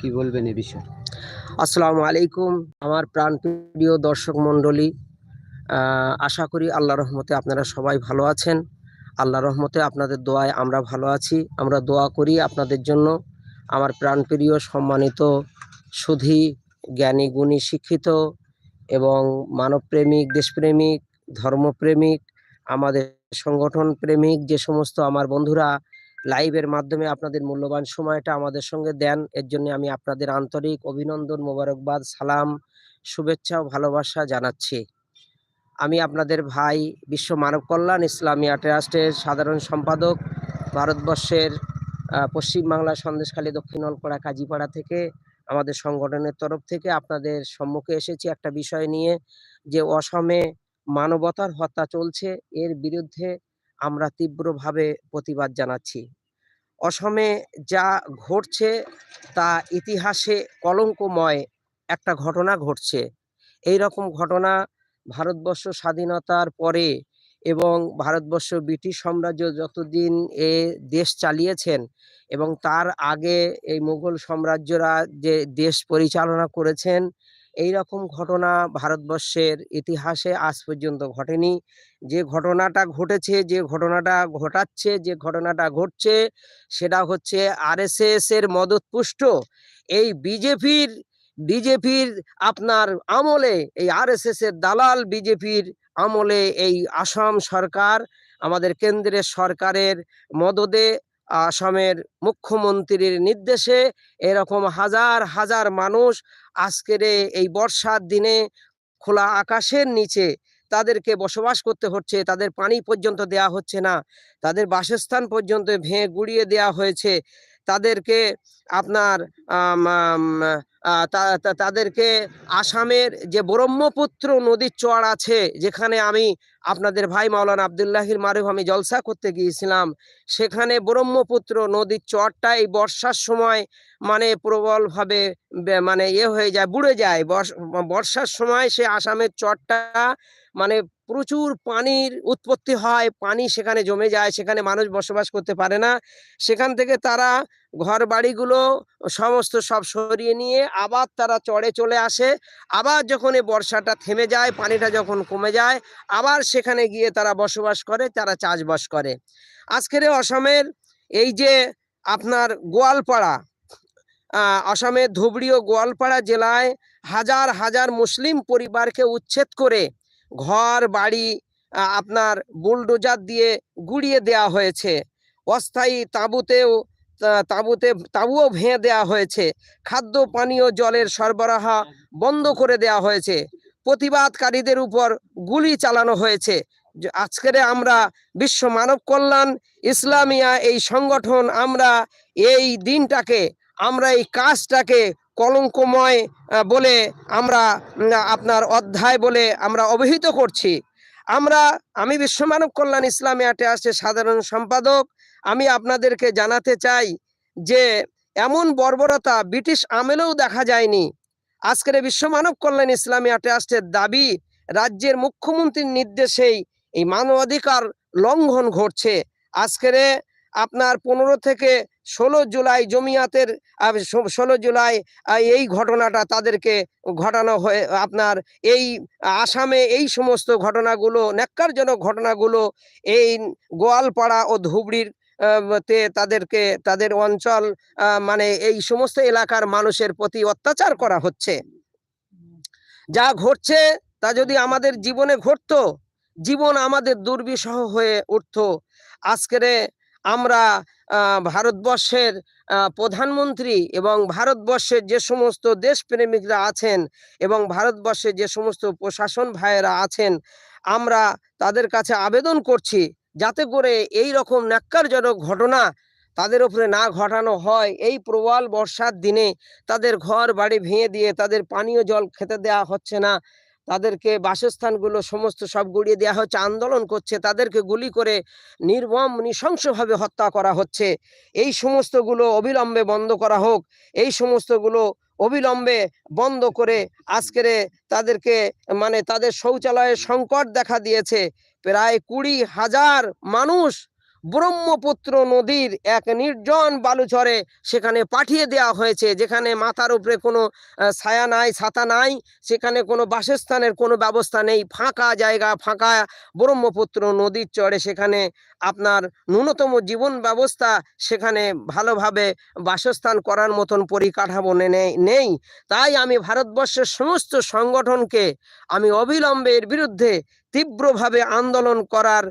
কি বলবেন এ বিষয়ে? আসসালামু আলাইকুম, আমার প্রাণপ্রিয় দর্শক মণ্ডলী আশা করি আল্লাহ রহমতে আপনারা সবাই ভালো আছেন। আল্লাহ রহমতে আপনাদের দোয়ায় আমরা ভালো আছি। আমরা দোয়া করি আপনাদের জন্য। আমার প্রাণপ্রিয়, সম্মানিত, সুধী, জ্ঞানী, গুণী, শিক্ষিত এবং মানবপ্রেমিক, দেশপ্রেমিক, ধর্মপ্রেমিক, আমাদের সংগঠন প্রেমিক যে সমস্ত আমার বন্ধুরা লাইভের মাধ্যমে আপনাদের মূল্যবান সময়টা আমাদের সঙ্গে দেন। এর জন্য আমি আপনাদের আন্তরিক অভিনন্দন, মোবারকবাদ, সালাম, শুভেচ্ছা ও ভালোবাসা জানাচ্ছি। আমি আপনাদের ভাই বিশ্ব মানব কল্যাণ ইসলামিয়া ট্রাস্টের সাধারণ সম্পাদক, ভারতবর্ষের পশ্চিমবাংলা সন্দেশখালী দক্ষিণ অলপাড়া কাজীপাড়া থেকে, আমাদের সংগঠনের তরফ থেকে আপনাদের সম্মুখে এসেছি একটা বিষয় নিয়ে, যে অসমে মানবতার হত্যা চলছে। এর বিরুদ্ধে আমরা তীব্রভাবে প্রতিবাদ জানাচ্ছি। অসমে যা ঘটছে তা ইতিহাসে কলঙ্কময় একটা ঘটনা ঘটছে। এই রকম ঘটনা ভারতবর্ষ স্বাধীনতার পরে এবং ভারতবর্ষ ব্রিটিশ সাম্রাজ্য যতদিন এ দেশ চালিয়েছেন এবং তার আগে এই মুঘল সাম্রাজ্যরা যে দেশ পরিচালনা করেছেন এই রকম ঘটনা ভারতবর্ষের ইতিহাসে আজ পর্যন্ত ঘটেনি। যে ঘটনাটা ঘটেছে, যে ঘটনাটা ঘটাচ্ছে, যে ঘটনাটা ঘটছে, সেটা হচ্ছে আরএসএস এর মদতপুষ্ট। এই বিজেপির বিজেপির আপনার আমলে, এই আরএসএস এর দালাল বিজেপির আমলে এই আসাম সরকার আমাদের কেন্দ্রের সরকারের মদদে আসামের মুখ্যমন্ত্রীর নির্দেশে এরকম হাজার হাজার মানুষ আজকের এই বর্ষার দিনে খোলা আকাশের নিচে তাদেরকে বসবাস করতে হচ্ছে। তাদের পানি পর্যন্ত দেয়া হচ্ছে না। তাদের বাসস্থান পর্যন্ত ভেঙে গুড়িয়ে দেয়া হয়েছে। তাদেরকে আপনার তাদেরকে আসামের যে ব্রহ্মপুত্র নদীর চর আছে, যেখানে আমি আপনাদের ভাই মাওলানা আবদুল্লাহির মারুফ আমি জলসা করতে গিয়েছিলাম, সেখানে ব্রহ্মপুত্র নদীর চরটা এই বর্ষার সময় মানে প্রবলভাবে মানে ইয়ে হয়ে যায়, বুড়ে যায়। বর্ষ- বর্ষার সময় সে আসামের চরটা মানে প্রচুর পানির উৎপত্তি হয়, পানি সেখানে জমে যায়, সেখানে মানুষ বসবাস করতে পারে না। সেখান থেকে তারা ঘর বাড়িগুলো সমস্ত সব সরিয়ে নিয়ে আবার তারা চড়ে চলে আসে। আবার যখন এই বর্ষাটা থেমে যায় পানিটা যখন কমে যায় আবার সেখানে গিয়ে তারা বসবাস করে তারা চাষবাস করে। আজকের অসমের এই যে আপনার গোয়ালপাড়া আহ, আসামের ধুবড়ি ও গোয়ালপাড়া জেলায় হাজার হাজার মুসলিম পরিবারকে উচ্ছেদ করে ঘর বাড়ি আপনার বুলডোজার দিয়ে গুড়িয়ে দেওয়া হয়েছে। অস্থায়ী তাঁবুতেও তাঁবুতে, তাঁবুও ভেঙে দেওয়া হয়েছে। খাদ্য, পানীয়, জলের সরবরাহ বন্ধ করে দেওয়া হয়েছে। প্রতিবাদকারীদের উপর গুলি চালানো হয়েছে। আজকের আমরা বিশ্ব মানব কল্যাণ ইসলামিয়া এই সংগঠন আমরা এই দিনটাকে, আমরা এই কাজটাকে কলঙ্কময় বলে আমরা আপনার অধ্যায় বলে আমরা অভিহিত করছি। আমরা, আমি বিশ্ব মানব কল্যাণ ইসলামিয়া ট্রাস্টের সাধারণ সম্পাদক আমি আপনাদেরকে জানাতে চাই যে এমন বর্বরতা ব্রিটিশ আমেলেও দেখা যায়নি। আজকের বিশ্ব মানব কল্যাণ ইসলামিয়া ট্রাস্টের দাবি, রাজ্যের মুখ্যমন্ত্রীর নির্দেশেই এই মানবাধিকার লঙ্ঘন ঘটছে। আজকের আপনার পনেরো থেকে ষোলো জুলাই জমিয়াতের ষোলো জুলাই এই ঘটনাটা তাদেরকে ঘটানো হয়ে, আপনার এই আসামে এই সমস্ত ঘটনাগুলো, ন্যাক্কারজনক ঘটনাগুলো এই গোয়ালপাড়া ও ধুবড়ির তে তাদেরকে, তাদের অঞ্চল মানে এই সমস্ত এলাকার মানুষের প্রতি অত্যাচার করা হচ্ছে। যা ঘটছে তা যদি আমাদের জীবনে ঘটতো, জীবন আমাদের দুর্বিষহ হয়ে উঠতো। আজকেরে আমরা ভারতবর্ষের প্রধানমন্ত্রী এবং ভারতবর্ষের যে সমস্ত দেশপ্রেমিকরা আছেন এবং ভারতবর্ষের যে সমস্ত প্রশাসন ভাইয়েরা আছেন, আমরা তাদের কাছে আবেদন করছি যাতে করে এই রকম ন্যাক্কারজনক ঘটনা তাদের উপরে না ঘটানো হয়। এই প্রবল বর্ষার দিনে তাদের ঘর বাড়ি ভেঙে দিয়ে তাদের পানীয় জল খেতে দেওয়া হচ্ছে না। তাদেরকে বাসস্থানগুলো সমস্ত সব গড়িয়ে দেওয়া হচ্ছে, আন্দোলন করছে, তাদেরকে গুলি করে নির্মম, নৃশংসভাবে হত্যা করা হচ্ছে। এই সমস্তগুলো অবিলম্বে বন্ধ করা হোক। এই সমস্তগুলো অবিলম্বে বন্ধ করে আজকের তাদেরকে মানে তাদের শৌচালয়ের সংকট দেখা দিয়েছে। প্রায় কুড়ি হাজার মানুষ ব্রহ্মপুত্র নদীর এক নির্জন বালুচরে সেখানে পাঠিয়ে দেওয়া হয়েছে, যেখানে মাথার উপরে কোনো ছায়া নাই, ছাতা নাই, সেখানে কোনো বাসস্থানের কোনো ব্যবস্থা নেই, ফাঁকা জায়গা, ফাঁকা ব্রহ্মপুত্র নদীর চরে সেখানে আপনার ন্যূনতম জীবন ব্যবস্থা সেখানে ভালোভাবে বাসস্থান করার মতন পরিকাঠামো নেই। তাই আমি ভারতবর্ষের সমস্ত সংগঠনকে আমি অবিলম্বে এর বিরুদ্ধে তীব্রভাবে আন্দোলন করার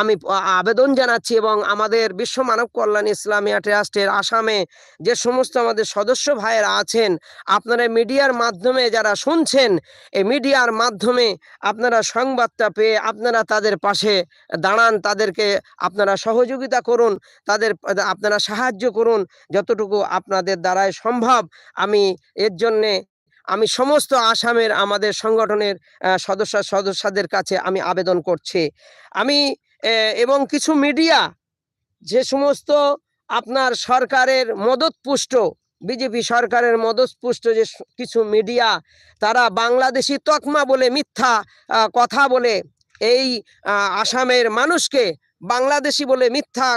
আমি আবেদন জানাচ্ছি এবং আমাদের বিশ্ব মানব কল্যাণ ইসলামিয়া ট্রাস্টের আসামে যে সমস্ত আমাদের সদস্য ভাইয়েরা আছেন, আপনারা মিডিয়ার মাধ্যমে যারা শুনছেন, এই মিডিয়ার মাধ্যমে আপনারা সংবাদটা পেয়ে আপনারা তাদের পাশে দাঁড়ান, তাদেরকে আপনারা সহযোগিতা করুন, তাদের, আপনারা সাহায্য করুন, যতটুকু আপনাদের দ্বারাই সম্ভব। আমি এর জন্যে আমি সমস্ত আসামের আমাদের সংগঠনের সদস্য, সদস্যদের কাছে আমি আবেদন করছি। আমি এবং কিছু মিডিয়া, যে সমস্ত আপনার সরকারের মদতপুষ্ট, বিজেপি সরকারের মদতপুষ্ট যে কিছু মিডিয়া, তারা বাংলাদেশি তকমা বলে মিথ্যা কথা বলে এই আসামের মানুষকে বাংলাদেশি বলে মিথ্যা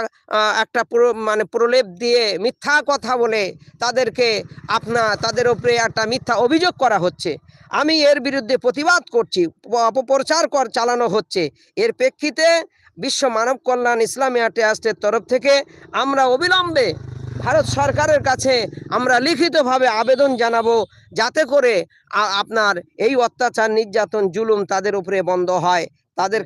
একটা মানে প্রলেপ দিয়ে মিথ্যা কথা বলে তাদেরকে আপনা, তাদের উপরে একটা মিথ্যা অভিযোগ করা হচ্ছে। আমি এর বিরুদ্ধে প্রতিবাদ করছি, অপপ্রচার কর, চালানো হচ্ছে। এর প্রেক্ষিতে বিশ্ব মানব কল্যাণ ইসলামিয়া ট্রাস্টের তরফ থেকে আমরা অবিলম্বে ভারত সরকারের কাছে আমরা লিখিতভাবে আবেদন জানাব যাতে করে আপনার এই অত্যাচার, নির্যাতন, জুলুম তাদের উপরে বন্ধ হয়। তাদের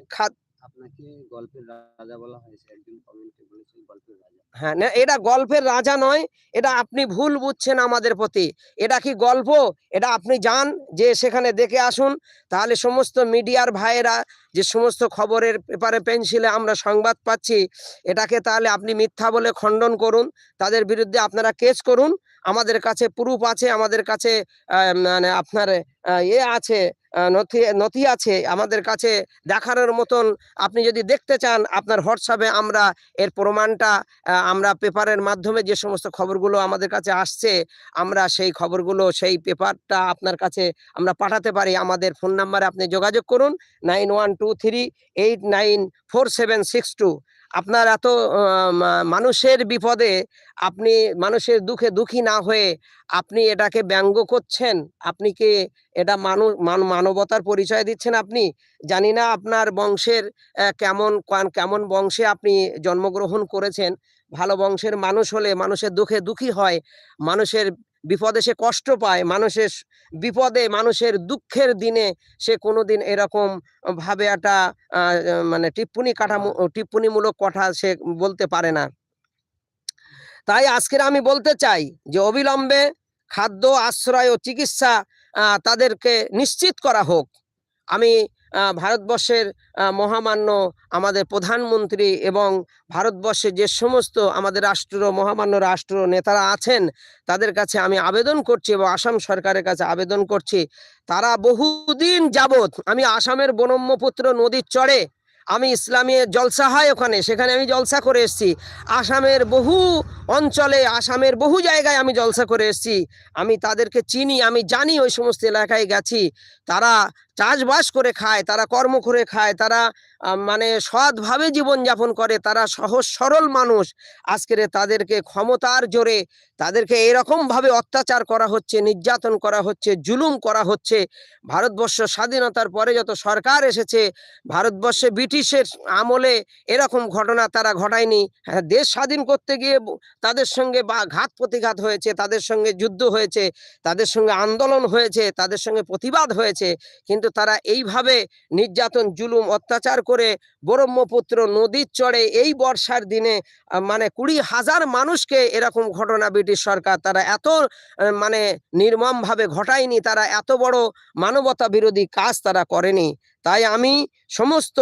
হ্যাঁ না, এটা গল্পের রাজা নয়, এটা আপনি ভুল বুঝছেন আমাদের প্রতি। এটা কি গল্প? এটা আপনি যান যে সেখানে দেখে আসুন। তাহলে সমস্ত মিডিয়ার ভাইয়েরা, যে সমস্ত খবরের পেপারে পেন্সিলে আমরা সংবাদ পাচ্ছি, এটাকে তাহলে আপনি মিথ্যা বলে খণ্ডন করুন। তাদের বিরুদ্ধে আপনারা কেস করুন। আমাদের কাছে প্রুফ আছে আমাদের কাছে মানে আপনার আহ, ইয়ে আছে নথি নথি আছে আমাদের কাছে দেখানোর মতন আপনি যদি দেখতে চান আপনার হোয়াটসঅ্যাপে আমরা এর প্রমাণটা আমরা পেপারের মাধ্যমে যে সমস্ত খবরগুলো আমাদের কাছে আসছে আমরা সেই খবরগুলো সেই পেপারটা আপনার কাছে আমরা পাঠাতে পারি। আমাদের ফোন নাম্বারে আপনি যোগাযোগ করুন nine one two three eight nine four seven six two. আপনার এত মানুষের বিপদে আপনি মানুষের দুঃখে দুঃখী না হয়ে আপনি এটাকে ব্যঙ্গ করছেন? আপনি কি এটা মানুষ মানবতার পরিচয় দিচ্ছেন আপনি? জানি না আপনার বংশের কেমন কেমন বংশে আপনি জন্মগ্রহণ করেছেন। ভালো বংশের মানুষ হলে মানুষের দুঃখে দুঃখী হয়। মানুষের বিপদে সে কষ্ট পায়, মানুষের বিপদে মানুষের দুঃখের দিনে সে কোনোদিন এরকম ভাবে একটা মানে টিপ্পনি কাঠামো, টিপ্পনিমূলক কথা সে বলতে পারে না। তাই আজকের আমি বলতে চাই যে অবিলম্বে খাদ্য, আশ্রয় ও চিকিৎসা তাদেরকে নিশ্চিত করা হোক। আমি ভারতবর্ষের মহামান্য আমাদের প্রধানমন্ত্রী এবং ভারতবর্ষের যে সমস্ত আমাদের রাষ্ট্র, মহামান্য রাষ্ট্র নেতারা আছেন, তাদের কাছে আমি আবেদন করছি এবং আসাম সরকারের কাছে আবেদন করছি। তারা বহুদিন যাবত আমি আসামের বনম্যপুত্র নদীর চড়ে আমি ইসলামী জলসা হয় ওখানে, সেখানে আমি জলসা করে এসেছি। আসামের বহু অঞ্চলে, আসামের বহু জায়গায় আমি জলসা করে এসেছি। আমি তাদেরকে চিনি, আমি জানি ওই সমস্ত এলাকায় গেছি। তারা চাষবাস করে খায়, তারা কর্ম করে খায়, তারা মানে সৎভাবে জীবনযাপন করে, তারা সহজ সরল মানুষ। আজকের তাদেরকে ক্ষমতার জোরে, তাদেরকে এরকমভাবে অত্যাচার করা হচ্ছে, নির্যাতন করা হচ্ছে, জুলুম করা হচ্ছে। ভারতবর্ষ স্বাধীনতার পরে যত সরকার এসেছে, ভারতবর্ষে ব্রিটিশের আমলে এরকম ঘটনা তারা ঘটায়নি। হ্যাঁ দেশ স্বাধীন করতে গিয়ে তাদের সঙ্গে বা, ঘাত প্রতিঘাত হয়েছে, তাদের সঙ্গে যুদ্ধ হয়েছে, তাদের সঙ্গে আন্দোলন হয়েছে, তাদের সঙ্গে প্রতিবাদ হয়েছে। কিন্তু তারা এইভাবে নির্যাতন, জুলুম, অত্যাচার করে ব্রহ্মপুত্র নদীর চড়ে এই বর্ষার দিনে মানে কুড়ি হাজার মানুষকে এরকম ঘটনা ব্রিটিশ সরকার তারা এত মানে নির্মমভাবে ঘটায়নি, তারা এত বড় মানবতা বিরোধী কাজ তারা করেনি। তাই আমি সমস্ত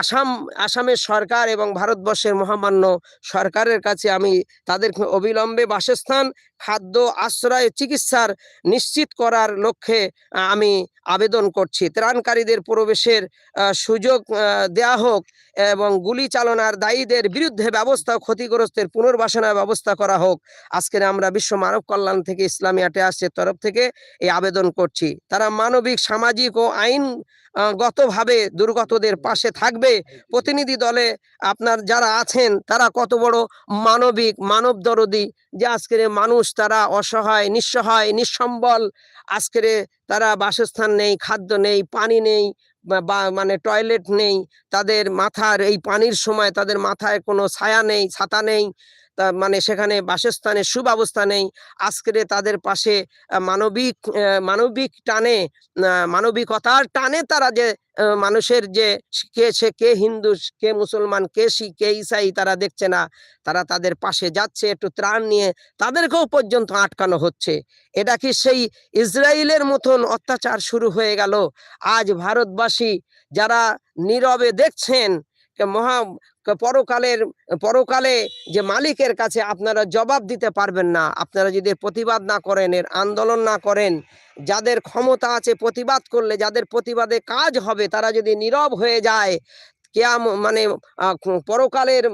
আসাম, আসামের সরকার এবং ভারতবর্ষের মহামান্য সরকারের কাছে আমি তাদের অবিলম্বে বাসস্থান, খাদ্য, আশ্রয়, চিকিৎসার নিশ্চিত করার লক্ষ্যে আমি আবেদন করছি। ত্রাণকারীদের প্রবেশের সুযোগ দেয়া হোক এবং গুলি চালনার দায়ীদের বিরুদ্ধে ব্যবস্থা, ক্ষতিগ্রস্তের পুনর্বাসনের ব্যবস্থা করা হোক। আজকের আমরা বিশ্ব মানব কল্যাণ থেকে ইসলামী আটে আসছে তরফ থেকে এই আবেদন করছি। তারা মানবিক, সামাজিক ও আইন গতভাবে দুর্গতদের পাশে থাকবে। প্রতিনিধি দলে আপনার যারা আছেন, তারা কত বড় মানবিক মানব দরদি যে আজকের মানুষ তারা অসহায়, নিঃসহায়, নিঃসম্বল। আজকের তারা বাসস্থান নেই, খাদ্য নেই, পানি নেই বা- মানে টয়লেট নেই। তাদের মাথার, এই পানির সময় তাদের মাথায় কোনো ছায়া নেই, ছাতা নেই। তা মানে সেখানে বাসস্থানের সুব্যবস্থা নেই। আজকের তাদের পাশে মানবিক মানবিক টানে মানবিকতার টানে তারা যে মানুষের যে, কে সে, কে হিন্দু, কে মুসলমান, কে শিখ, কে ইসাই তারা দেখছে না। তারা তাদের পাশে যাচ্ছে, একটু ত্রাণ নিয়ে তাদেরকেও পর্যন্ত আটকানো হচ্ছে। এটা কি সেই ইসরায়েলের মতন অত্যাচার শুরু হয়ে গেল? আজ ভারতবাসী যারা নীরবে দেখছেন মহা পরকালের, পরকালে যে মালিকের কাছে আপনারা জবাব দিতে পারবেন না। আপনারা যদি প্রতিবাদ না করেন, এর আন্দোলন না করেন, যাদের ক্ষমতা আছে প্রতিবাদ করলে, যাদের প্রতিবাদে কাজ হবে, তারা যদি নীরব হয়ে যায়, কেয়াম মানে পরকালের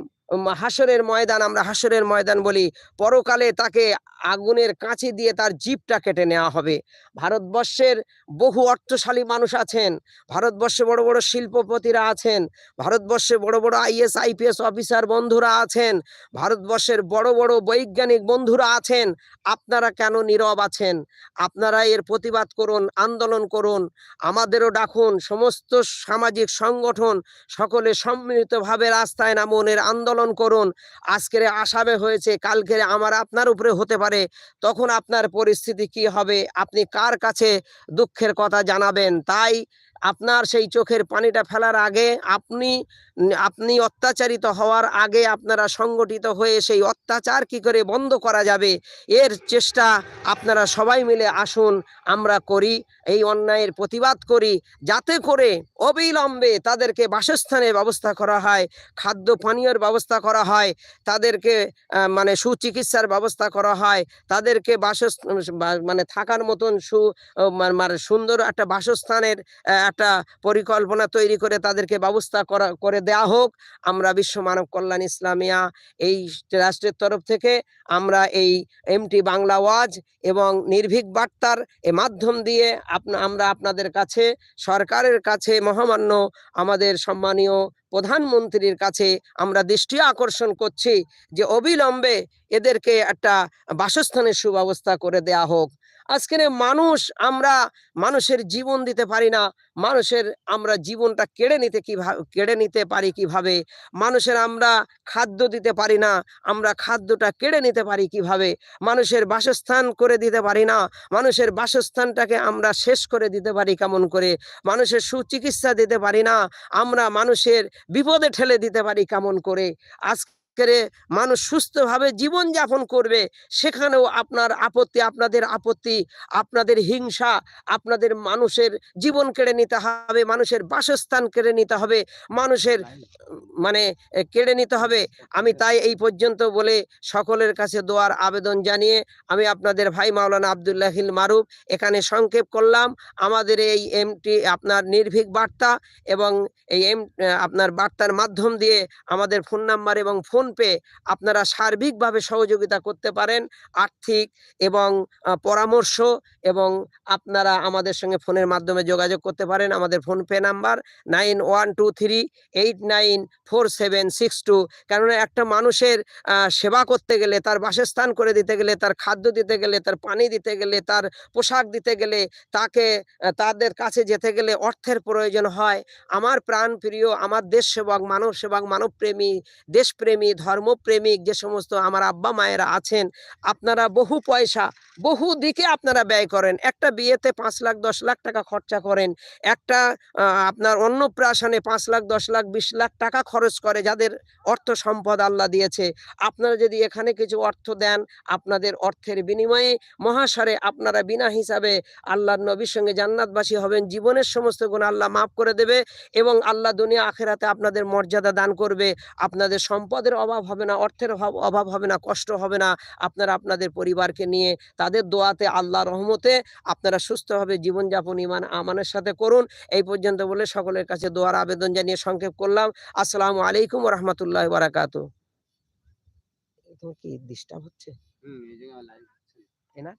হাসরের ময়দান, আমরা হাসরের ময়দান বলি। পরকালে তাকে আগুনের কাঁচি দিয়ে তার জিপটা কেটে নেওয়া হবে। ভারতবর্ষের বহু অর্থশালী মানুষ আছেন, ভারতবর্ষে বড় বড় শিল্পপতিরা আছেন, ভারতবর্ষে বড় বড় আইএস আইপিএস অফিসার বন্ধুরা আছেন, ভারতবর্ষের বড় বড় বৈজ্ঞানিক বন্ধুরা আছেন। আপনারা কেন নীরব আছেন? আপনারা এর প্রতিবাদ করুন, আন্দোলন করুন, আমাদেরও ডাকুন, সমস্ত সামাজিক সংগঠন সকলে সম্মিলিতভাবে রাস্তায় নামুন, এর আন্দোলন করুন। আজকের আসামে হয়েছে, কালকের আমার আপনার উপরে হতে পারে। তখন আপনার পরিস্থিতি কি হবে? আপনি কার কাছে দুঃখের কথা জানাবেন? তাই আপনার সেই চোখের পানিটা ফেলার আগে আপনি আপনি অত্যাচারিত হওয়ার আগে আপনারা সংগঠিত হয়ে সেই অত্যাচার কি করে বন্ধ করা যাবে এর চেষ্টা আপনারা সবাই মিলে আসুন আমরা করি এই অন্যায়ের প্রতিবাদ করি যাতে করে অবিলম্বে তাদেরকে বাসস্থানের ব্যবস্থা করা হয় খাদ্য পানীয়র ব্যবস্থা করা হয় তাদেরকে মানে সুচিকিৎসার ব্যবস্থা করা হয় তাদেরকে বাসস বা- মানে থাকার মতন সু আহ, মানে সুন্দর একটা বাসস্থানের একটা পরিকল্পনা তৈরি করে তাদেরকে ব্যবস্থা করা, করে দেয়া হোক। আমরা বিশ্ব মানব কল্যাণ ইসলামিয়া এই রাষ্ট্রের তরফ থেকে আমরা এই এমটি বাংলা ওয়াজ এবং নির্ভীক বার্তার এ মাধ্যম দিয়ে আপনা, আমরা আপনাদের কাছে, সরকারের কাছে, মহামান্য আমাদের সম্মানীয় প্রধানমন্ত্রীর কাছে আমরা দৃষ্টি আকর্ষণ করছি যে অবিলম্বে এদেরকে একটা বাসস্থানের সুব্যবস্থা করে দেয়া হোক। আজকের মানুষ আমরা মানুষের জীবন দিতে পারি না, মানুষের আমরা জীবনটা কেড়ে নিতে কীভাবে কেড়ে নিতে পারি কীভাবে? মানুষের আমরা খাদ্য দিতে পারি না, আমরা খাদ্যটা কেড়ে নিতে পারি কীভাবে? মানুষের বাসস্থান করে দিতে পারি না, মানুষের বাসস্থানটাকে আমরা শেষ করে দিতে পারি কেমন করে? মানুষের সুচিকিৎসা দিতে পারি না, আমরা মানুষের বিপদে ঠেলে দিতে পারি কেমন করে? আজকের মানুষ সুস্থভাবে জীবন যাপন করবে সেখানেও আপনার আপত্তি আপনাদের আপত্তি আপনাদের হিংসা আপনাদের মানুষের জীবন কেড়ে নিতে হবে মানুষের বাসস্থান কেড়ে নিতে হবে মানুষের মানে কেড়ে নিতে হবে। আমি তাই এই পর্যন্ত বলে সকলের কাছে দোয়ার আবেদন জানিয়ে আমি আপনাদের ভাই মাওলানা আবদুল্লাহিল মারুফ এখানে সংক্ষেপ করলাম। আমাদের এই এমটি আপনার নির্ভীক বার্তা এবং এই এম আপনার বার্তার মাধ্যম দিয়ে আমাদের ফোন নাম্বার এবং ফোন পে আপনারা সার্বিকভাবে সহযোগিতা করতে পারেন আর্থিক এবং পরামর্শ এবং আপনারা আমাদের সঙ্গে ফোনের মাধ্যমে যোগাযোগ করতে পারেন। আমাদের PhonePe number nine one two three eight nine four seven six two. কেননা একটা মানুষের সেবা করতে গেলে, তার বাসস্থান করে দিতে গেলে, তার খাদ্য দিতে গেলে, তার পানি দিতে গেলে, তার পোশাক দিতে গেলে, তাকে তাদের কাছে যেতে গেলে অর্থের প্রয়োজন হয়। আমার প্রাণ প্রিয় আমার দেশ সেবক মানব সেবক মানবপ্রেমী, দেশপ্রেমী ধর্মপ্রেমিক যে সমস্ত আমার আব্বা মায়েরা আছেন, আপনারা বহু পয়সা, বহু দিকে আপনারা ব্যয় করেন। একটা বিয়েতে পাঁচ লাখ, দশ লাখ টাকা খরচা করেন। একটা আপনার অন্নপ্রাশনে পাঁচ লাখ, দশ লাখ, বিশ লাখ টাকা খরচ করে যাদের অর্থ সম্পদ আল্লাহ দিয়েছে। আপনারা যদি এখানে কিছু অর্থ দেন, আপনাদের অর্থের বিনিময়ে মহাসারে আপনারা বিনা হিসাবে আল্লাহর নবীর সঙ্গে জান্নাতবাসী হবেন। জীবনের সমস্ত গুণ আল্লাহ মাফ করে দেবে এবং আল্লাহ দুনিয়া আখেরাতে আপনাদের মর্যাদা দান করবে। আপনাদের সম্পদের অভাব হবে না অর্থের অভাব অভাব হবে না কষ্ট হবে না। আপনারা আপনাদের পরিবারকে নিয়ে তাদের দোয়াতে আল্লাহ রহমতে আপনারা সুস্থভাবে জীবনযাপন ইমান আমানের সাথে করুন। এই পর্যন্ত বলে সকলের কাছে দোয়ার আবেদন জানিয়ে সংক্ষেপ করলাম। আসসালামু আলাইকুম রহমতুল্লাহ বারাকাত তোমার কি ডিস্টার্ব হচ্ছে? হুম এই জায়গায় লাইভ তাই না?